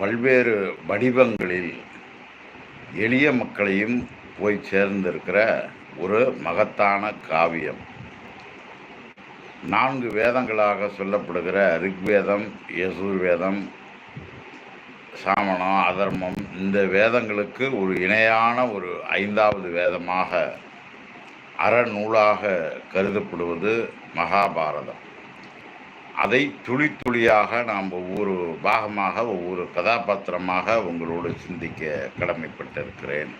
பல்வேறு வடிவங்களில் எளிய மக்களையும் போய் சேர்ந்திருக்கிற ஒரு மகத்தான காவியம். நான்கு வேதங்களாக சொல்லப்படுகிற ரிக்வேதம் யசுர்வேதம் சாமணம் அதர்மம் இந்த வேதங்களுக்கு ஒரு இணையான ஒரு ஐந்தாவது வேதமாக அறநூலாக கருதப்படுவது மகாபாரதம். அதை துளி துளியாக நாம் ஒவ்வொரு பாகமாக ஒவ்வொரு கதாபாத்திரமாக உங்களோடு சிந்திக்க கடமைப்பட்டிருக்கிறேன்.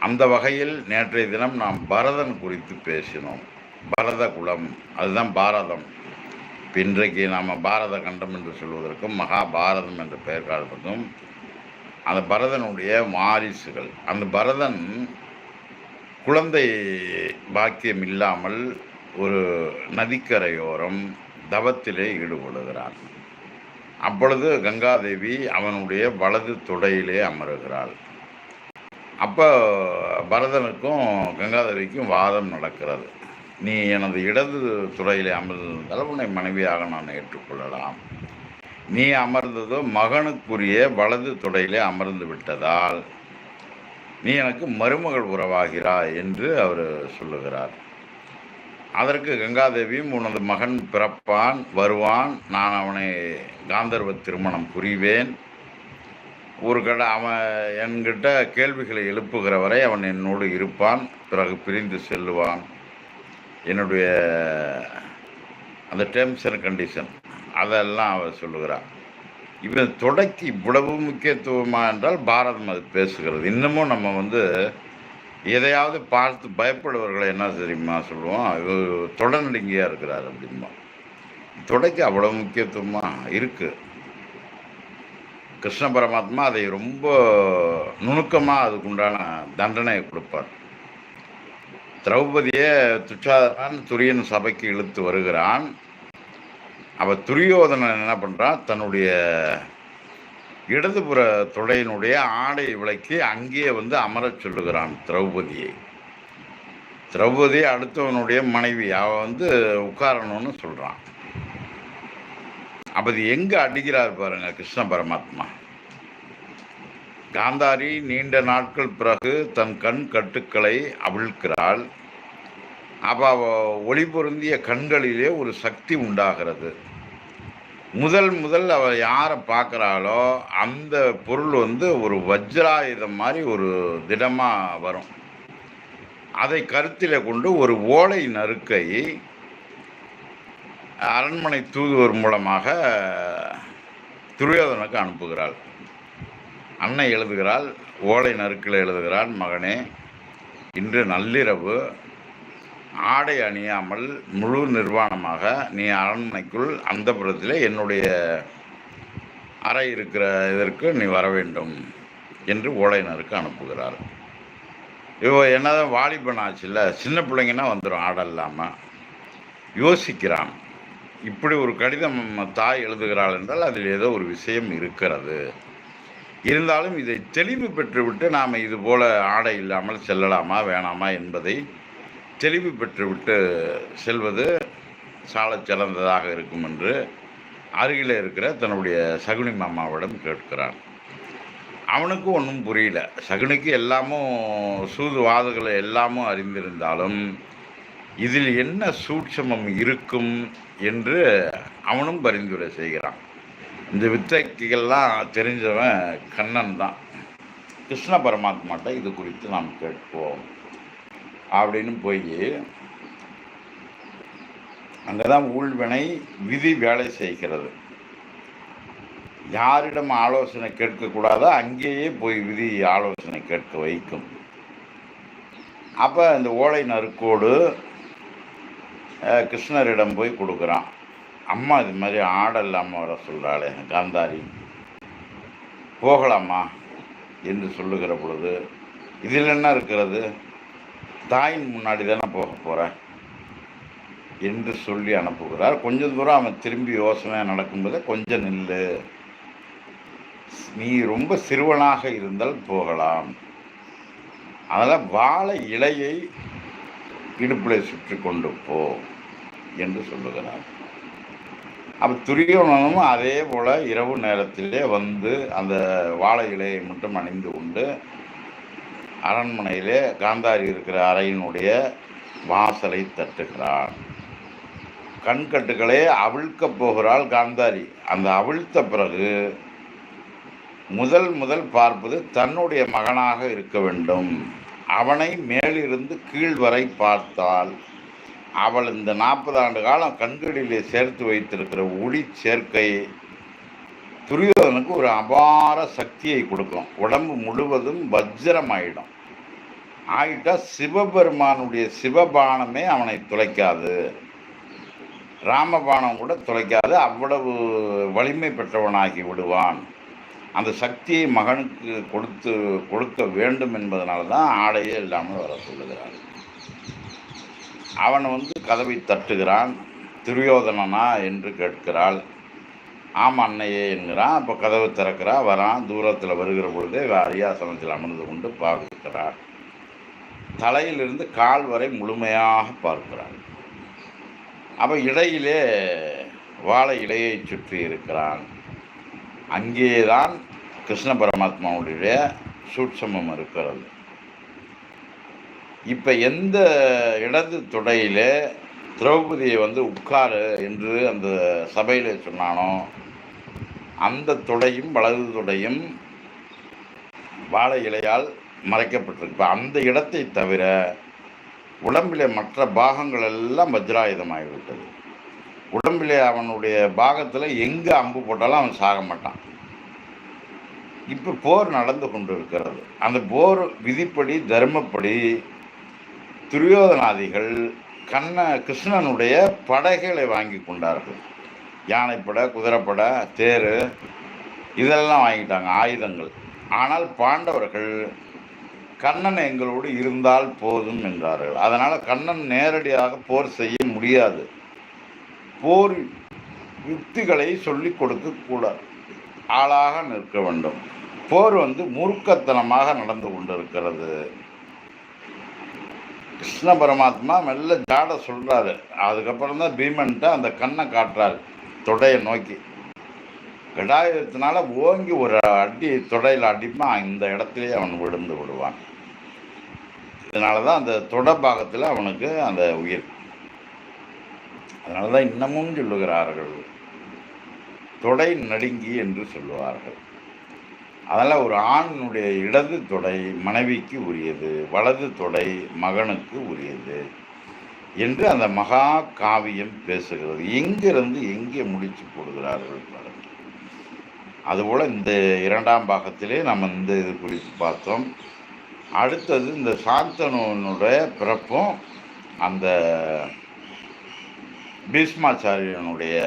அந்த வகையில் நேற்றைய தினம் நாம் பரதன் குறித்து பேசினோம். பரத குலம் அதுதான் பாரதம். இன்றைக்கு நாம் பாரத கண்டம் என்று சொல்வதற்கும் மகாபாரதம் என்ற பெயர் காலத்துக்கும் அந்த பரதனுடைய வாரிசுகள். அந்த பரதன் குழந்தை பாக்கியம் இல்லாமல் ஒரு நதிக்கரையோரம் தவத்திலே ஈடுபடுகிறான் அப்பொழுது கங்காதேவி அவனுடைய வலது தொடையிலே அமருகிறாள். அப்போ பரதனுக்கும் கங்காதேவிக்கும் வாதம் நடக்கிறது. நீ எனது இடது துறையிலே அமர்ந்திருந்தால் உன்னை மனைவியாக நான் ஏற்றுக்கொள்ளலாம். நீ அமர்ந்ததோ மகனுக்குரிய வலது துறையிலே அமர்ந்து விட்டதால் நீ எனக்கு மருமகள் உறவாகிறாய் என்று அவர் சொல்லுகிறார். அதற்கு கங்காதேவியும் உனது மகன் பிறப்பான் வருவான். நான் அவனை காந்தர்வ திருமணம் புரிவேன். ஒரு கட அவன் என்கிட்ட கேள்விகளை எழுப்புகிற வரை அவன் என்னோடு இருப்பான். பிறகு பிரிந்து செல்லுவான். என்னுடைய அந்த டேர்ம்ஸ் அண்ட் கண்டிஷன் அதெல்லாம் அவர் சொல்லுகிறார் இவன் தொடக்கி இவ்வளவு முக்கியத்துவமா என்றால் பாரதம் அது பேசுகிறது. இன்னமும் நம்ம வந்து எதையாவது பார்த்து பயப்படுவர்களை என்ன தெரியுமா சொல்லுவோம்? இவர் தொடர்நடுங்கியாக இருக்கிறார் அப்படிம்பா. தொடக்கி அவ்வளோ முக்கியத்துவமாக இருக்குது கிருஷ்ண பரமாத்மா அதை ரொம்ப நுணுக்கமாக அதுக்குண்டான தண்டனையை கொடுப்பார். திரௌபதியை துச்சாதனான் துரியன் சபைக்கு இழுத்து வருகிறான். அவள் துரியோதனன் என்ன பண்ணுறான் தன்னுடைய இடதுபுற தொடையினுடைய ஆடை விளக்கி அங்கேயே வந்து அமரச் சொல்லுகிறான் திரௌபதியை. திரௌபதி அடுத்தவனுடைய மனைவி. அவன் வந்து உட்காரணும்னு சொல்கிறான் அப்போ இது எங்கே அடிக்கிறார் பாருங்க கிருஷ்ண பரமாத்மா. காந்தாரி நீண்ட நாட்கள் பிறகு தன் கண் கட்டுக்களை அவிழ்க்கிறாள். அப்போ அவ ஒளி பொருந்திய கண்களிலே ஒரு சக்தி உண்டாகிறது. முதல் முதல் அவள் யாரை பார்க்குறாளோ அந்த பொருள் வந்து ஒரு வஜ்ராயுதம் மாதிரி ஒரு திடமாக வரும். அதை கருத்தில் கொண்டு ஒரு ஓலை நறுக்கை அரண்மனை தூதுவர் மூலமாக துரியோதனுக்கு அனுப்புகிறாள். அன்னை எழுதுகிறாள் ஓலை நறுக்கில் எழுதுகிறாள் மகனே இன்று நள்ளிரவு ஆடை அணியாமல் முழு நிர்வாணமாக நீ அரண்மனைக்குள் அந்த புறத்தில் என்னுடைய அறை இருக்கிற இதற்கு நீ வர வேண்டும் என்று ஓலையினருக்கு அனுப்புகிறார். இவ என்னதான் வாலிபன் ஆச்சுல்ல சின்ன பிள்ளைங்கன்னா வந்துடும் ஆடை இல்லாமல் யோசிக்கிறான். இப்படி ஒரு கடிதம் தாய் எழுதுகிறாள் என்றால் அதில் ஏதோ ஒரு விஷயம் இருக்கிறது. இருந்தாலும் இதை தெளிவு பெற்றுவிட்டு நாம் இதுபோல ஆடை இல்லாமல் செல்லலாமா வேணாமா என்பதை தெளிவு பெற்றுவிட்டு செல்வது சாலச் சிறந்ததாக இருக்கும் என்று அருகில் இருக்கிற தன்னுடைய சகுனி மாமாவிடம் கேட்கிறான். அவனுக்கும் ஒன்றும் புரியல. சகுனிக்கு எல்லாமும் சூதுவாதுகளை எல்லாமும் அறிந்திருந்தாலும் இதில் என்ன சூட்சமம் இருக்கும் என்று அவனும் பரிந்துரை செய்கிறான். இந்த வித்தைக்கெல்லாம் தெரிஞ்சவன் கண்ணன் தான். கிருஷ்ண பரமாத்மாட்ட இது குறித்து நாம் கேட்போம். அப்படின்னு போய் அங்கே தான் ஊழ்வினை விதி வேலை செய்கிறது. யாரிடம் ஆலோசனை கேட்கக்கூடாதோ அங்கேயே போய் விதி ஆலோசனை கேட்க வைக்கும். அப்போ இந்த ஓலை நறுக்கோடு கிருஷ்ணரிடம் போய் கொடுக்குறான். அம்மா இது மாதிரி ஆடை இல்லாமல் வர சொல்கிறாளே காந்தாரி. போகலாமா? என்று சொல்லுகிற பொழுது இதில் என்ன இருக்கிறது? தாயின் முன்னாடி தானே போக போகிறேன் என்று சொல்லி அனுப்புகிறார். கொஞ்சம் தூரம் அவன் திரும்பி யோசனை நடக்கும்போது கொஞ்சம் நில்லு. நீ ரொம்ப சிறுவனாக இருந்தால் போகலாம். அதனால் வாழை இலையை இடுப்பில் சுற்றி கொண்டு போ என்று சொல்லுகிறார். அப்போ துரியோதனனும் அதே போல் இரவு நேரத்திலே வந்து அந்த வாழை இலையை மட்டும் அணிந்து கொண்டு அரண்மனையிலே காந்தாரி இருக்கிற அறையினுடைய வாசலை தட்டுகிறான் கண்கட்டுகளே அவிழ்க்கப் போகிறாள் காந்தாரி. அந்த அவிழ்த்த பிறகு முதல் முதல் பார்ப்பது தன்னுடைய மகனாக இருக்க வேண்டும். அவனை மேலிருந்து கீழ் வரை பார்த்தால் அவள் இந்த நாற்பது ஆண்டு காலம் கண்களிலே சேர்த்து வைத்திருக்கிற ஒளி சேர்க்கை துரியோதனுக்கு ஒரு அபார சக்தியை கொடுக்கும். உடம்பு முழுவதும் வஜ்ரமாயிடும். ஆயிட்டா சிவபெருமானுடைய சிவபானமே அவனை துளைக்காது. ராமபானம் கூட துளைக்காது. அவ்வளவு வலிமை பெற்றவனாகி விடுவான். அந்த சக்தியை மகனுக்கு கொடுத்து கொடுக்க வேண்டும் என்பதனால தான் ஆடையே இல்லாமல் வர சொல்லுகிறார். அவன் வந்து கதவை தட்டுகிறான். துரியோதனனா என்று கேட்கிறாள். ஆமாம் அன்னையே என்கிறான். அப்போ கதவை திறக்கிறா வரான். தூரத்தில் வருகிற பொழுதே அரியாசனத்தில் அமர்ந்து கொண்டு பார்க்கிறார். தலையிலிருந்து கால் வரை முழுமையாக பார்க்கிறாள் அப்போ இடையிலே வாழை இலையை சுற்றி இருக்கிறான். அங்கேதான் கிருஷ்ண பரமாத்மாவுடைய சூட்சமம் இருக்கிறது. இப்போ எந்த இடது துடையிலே திரௌபதியை வந்து உட்காரு என்று அந்த சபையில் சொன்னானோ அந்த துடையும் வலது துடையும் வாழை இலையால் மறைக்கப்பட்டிருக்கு. இப்போ அந்த இடத்தை தவிர உடம்பிலே மற்ற பாகங்கள் எல்லாம் வஜ்ராயுதமாகிவிட்டது. உடம்பிலே அவனுடைய பாகத்தில் எங்கே அம்பு போட்டாலும் அவன் சாக மாட்டான். இப்போ போர் நடந்து கொண்டு இருக்கிறது அந்த போர் விதிப்படி தர்மப்படி துரியோதனாதிகள் கண்ண கிருஷ்ணனுடைய படைகளை வாங்கி கொண்டார்கள். யானைப்படை குதிரைப்படை தேர் இதெல்லாம் வாங்கிட்டாங்க ஆயுதங்கள். ஆனால் பாண்டவர்கள் கண்ணன் எங்களோடு இருந்தால் போதும் என்றார்கள். அதனால் கண்ணன் நேரடியாக போர் செய்ய முடியாது. போர் யுக்திகளை சொல்லிக் கொடுக்கக்கூடாது ஆளாக நிற்க வேண்டும். போர் வந்து மூர்க்கத்தனமாக நடந்து கொண்டிருக்கிறது. கிருஷ்ண பரமாத்மா மெல்ல ஜாட சொல்கிறாரு அதுக்கப்புறம் தான் பீமன்ட்ட அந்த கண்ணை காட்டுறாரு தொடையை நோக்கி. கடாயுதத்தினால ஓங்கி ஒரு அடி தொடையில் அடிப்பா இந்த இடத்திலே அவன் விழுந்து விடுவான். இதனால தான் அந்த தொட பாகத்தில் அவனுக்கு அந்த உயிர். அதனால தான் இன்னமும் சொல்லுகிறார்கள் தொடை நடுங்கி என்று சொல்லுவார்கள். அதனால் ஒரு ஆணினுடைய இடது தொடை மனைவிக்கு உரியது வலது தொடை மகனுக்கு உரியது என்று அந்த மகா காவியம் பேசுகிறது. எங்கிருந்து எங்கே முடிச்சு போடுகிறார்கள் பாருங்கள். அதுபோல் இந்த இரண்டாம் பாகத்திலே நம்ம இந்த இது குறித்து பார்த்தோம். அடுத்தது இந்த சாந்தனுடைய பிறப்பும் அந்த பீஷ்மாச்சாரியனுடைய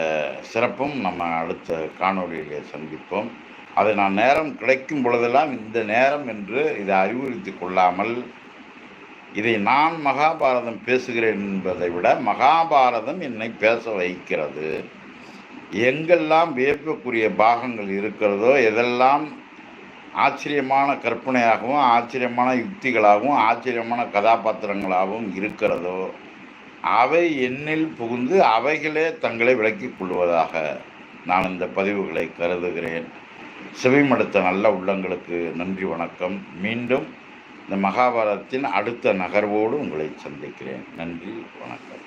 சிறப்பும் நம்ம அடுத்த காணொலியிலே சந்திப்போம். அதை நான் நேரம் கிடைக்கும் பொழுதெல்லாம் இந்த நேரம் என்று இதை அறிவுறுத்தி கொள்ளாமல் இதை நான் மகாபாரதம் பேசுகிறேன் என்பதை விட மகாபாரதம் என்னை பேச வைக்கிறது. எங்கெல்லாம் வியப்புக்குரிய பாகங்கள் இருக்கிறதோ எதெல்லாம் ஆச்சரியமான கற்பனையாகவும் ஆச்சரியமான யுக்திகளாகவும் ஆச்சரியமான கதாபாத்திரங்களாகவும் இருக்கிறதோ அவை என்னில் புகுந்து அவைகளே தங்களை விளக்கிக் கொள்வதாக நான் இந்த பதிவுகளை கருதுகிறேன். செவிமடுத்த நல்ல உள்ளங்களுக்கு நன்றி வணக்கம். மீண்டும் இந்த மகாபாரதத்தின் அடுத்த நகர்வோடு உங்களை சந்திக்கிறேன். நன்றி வணக்கம்.